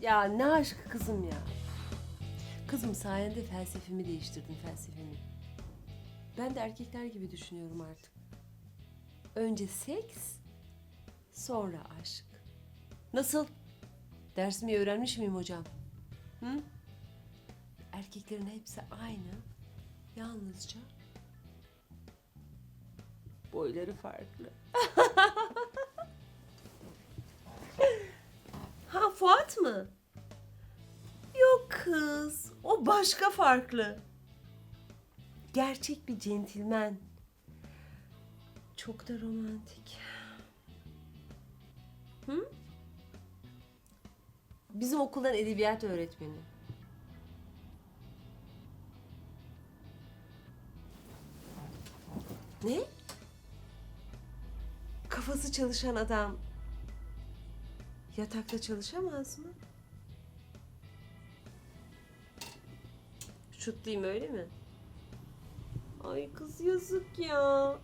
Ya ne aşkı kızım ya. Kızım sayende felsefemi değiştirdin felsefemi. Ben de erkekler gibi düşünüyorum artık. Önce seks, sonra aşk. Nasıl? Dersimi öğrenmiş miyim hocam? Hı? Erkeklerin hepsi aynı. Yalnızca boyları farklı. ha Fuat mı? Yok kız. O başka farklı. Gerçek bir centilmen. Çok da romantik. Hı? Bizim okuldan edebiyat öğretmeni. Ne? Kafası çalışan adam yatakta çalışamaz mı? Şutlayayım öyle mi? Ay kız yazık ya.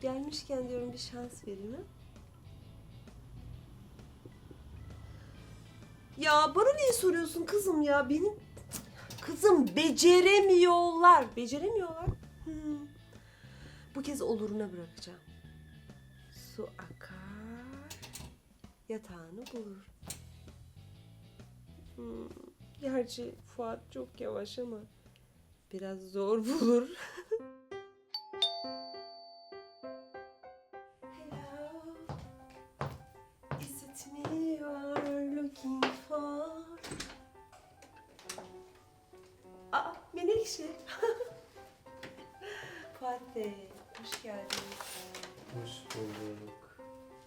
Gelmişken diyorum bir şans vereyim ha. Ya bana niye soruyorsun kızım ya? Benim kızım beceremiyorlar. Beceremiyorlar. Hmm. Bu kez oluruna bırakacağım. Su akar, yatağını bulur. Hmm. Gerçi Fuat çok yavaş ama biraz zor bulur. Hello. Is it me you are looking for? Aa, Menekşe. Fuat Bey, hoş geldiniz. Hoş bulduk.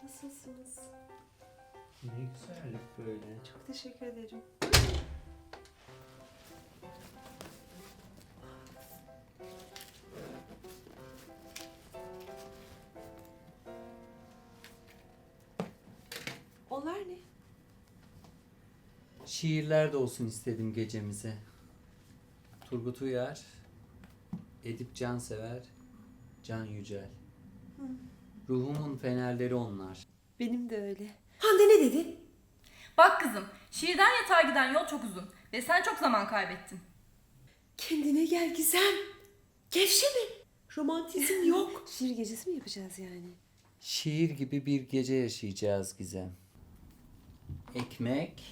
Nasılsınız? Ne güzellik böyle. Çok teşekkür ederim. Onlar ne? Şiirler de olsun istedim gecemize. Turgut Uyar, Edip Cansever, Can Yücel. Ruhumun fenerleri onlar. Benim de öyle. Hande ne dedi? Bak kızım, şiirden yatağa giden yol çok uzun ve sen çok zaman kaybettin. Kendine gel Gizem. Gevşe mi? Romantizm yok. Şiir gecesi mi yapacağız yani? Şiir gibi bir gece yaşayacağız Gizem. Ekmek,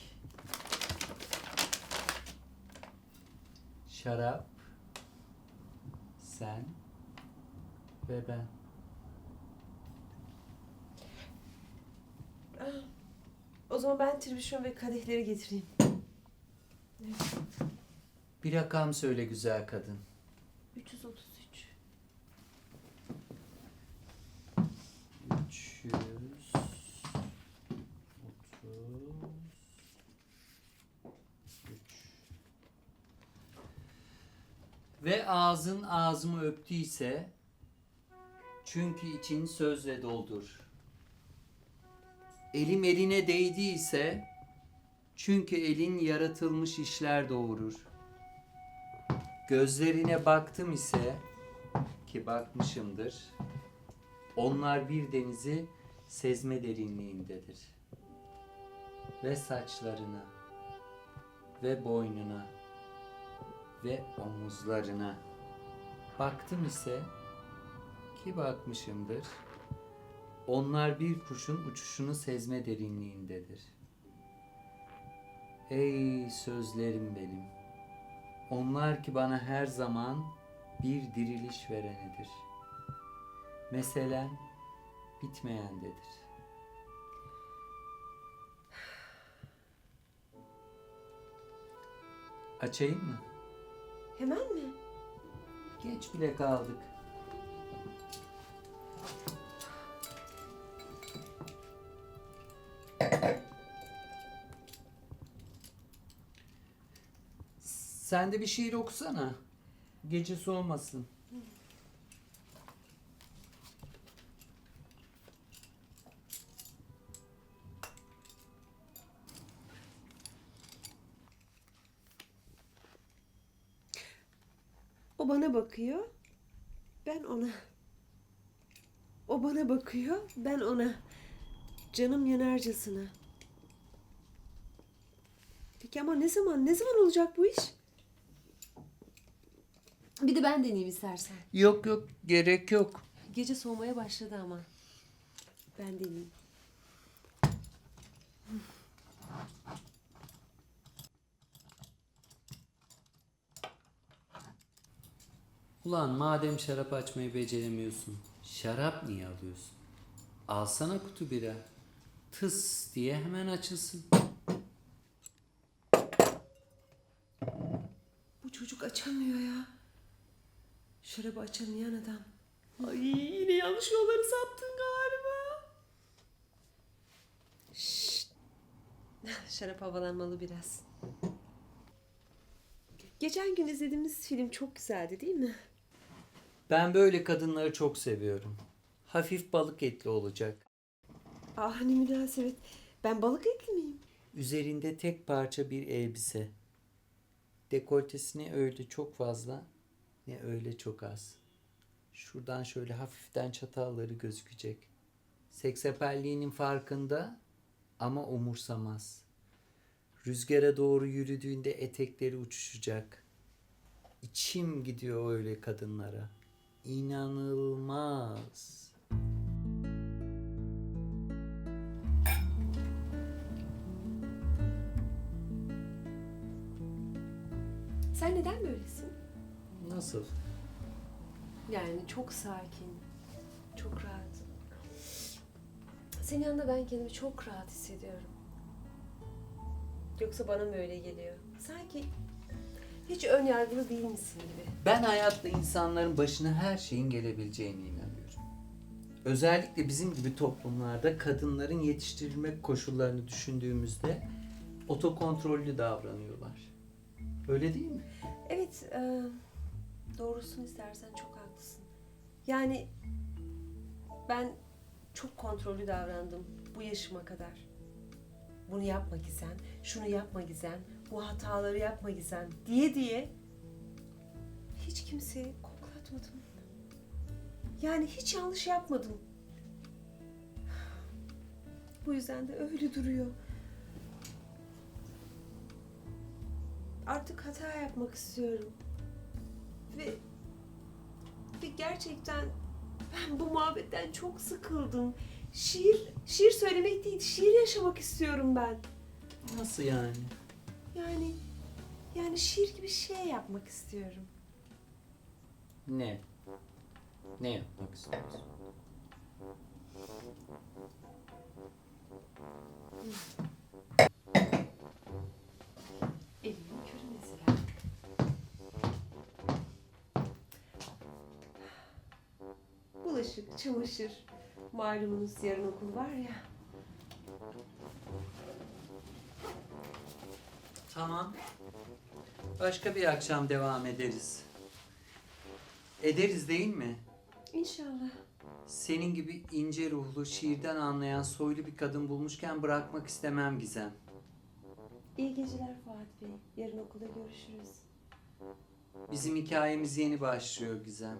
şarap, sen ve ben. O zaman ben tribüşon ve kadehleri getireyim. Bir rakam söyle güzel kadın. 333. 300 Ve ağzın ağzımı öptüyse çünkü için sözle doldur. Elim eline değdiyse çünkü elin yaratılmış işler doğurur. Gözlerine baktım ise ki bakmışımdır. Onlar bir denizi sezme derinliğindedir. Ve saçlarına ve boynuna ve omuzlarına baktım ise ki bakmışımdır. Onlar bir kuşun uçuşunu sezme derinliğindedir. Ey sözlerim benim. Onlar ki bana her zaman bir diriliş verenidir. Meselen bitmeyendedir. Açayım mı? Hemen mi? Geç bile kaldık. Sen de bir şiir okusana. Gece soğumasın. O bana bakıyor. Ben ona. O bana bakıyor. Ben ona. Canım yanarcasına. Peki ama ne zaman? Ne zaman olacak bu iş? Bir de ben deneyeyim istersen. Yok yok gerek yok. Gece soğumaya başladı ama. Ben deneyeyim. Ulan madem şarap açmayı beceremiyorsun, şarap niye alıyorsun? Alsana kutu bira. Tıs diye hemen açılsın. Bu çocuk açamıyor ya. Şarabı açamayan adam. Ay yine yanlış yolları saptın galiba. Şşt. Şarap havalanmalı biraz. Geçen gün izlediğimiz film çok güzeldi değil mi? Ben böyle kadınları çok seviyorum. Hafif balık etli olacak. Ah ne münasebet. Ben balık etli miyim? Üzerinde tek parça bir elbise. Dekoltesi ne öyle çok fazla ne öyle çok az. Şuradan şöyle hafiften çatalları gözükecek. Seksapelliğinin farkında ama umursamaz. Rüzgara doğru yürüdüğünde etekleri uçuşacak. İçim gidiyor öyle kadınlara. İnanılmaz. Sen neden böylesin? Nasıl? Yani çok sakin, çok rahat. Senin yanında ben kendimi çok rahat hissediyorum. Yoksa bana mı öyle geliyor? Sanki hiç ön yargılı değil misin gibi. Ben hayatta insanların başına her şeyin gelebileceğine inanıyorum. Özellikle bizim gibi toplumlarda kadınların yetiştirilme koşullarını düşündüğümüzde otokontrollü davranıyorlar. Öyle değil mi? Evet, e, doğrusunu istersen çok haklısın. Yani ben çok kontrollü davrandım bu yaşıma kadar. Bunu yapma Gizem, şunu yapma Gizem, bu hataları yapma Gizem diye diye hiç kimseyi koklatmadım. Yani hiç yanlış yapmadım. Bu yüzden de öyle duruyor. Artık hata yapmak istiyorum. Ve ve gerçekten ben bu muhabbetten çok sıkıldım. Şiir, şiir söylemek değil, şiir yaşamak istiyorum ben. Nasıl yani? Yani yani şiir gibi şey yapmak istiyorum. Ne? Ne yapmak istiyorsun? Bulaşık, çamaşır. Malumunuz yarın okul var ya. Tamam. Başka bir akşam devam ederiz. Ederiz değil mi? İnşallah. Senin gibi ince ruhlu, şiirden anlayan soylu bir kadın bulmuşken bırakmak istemem Gizem. İyi geceler Fuat Bey. Yarın okulda görüşürüz. Bizim hikayemiz yeni başlıyor Gizem.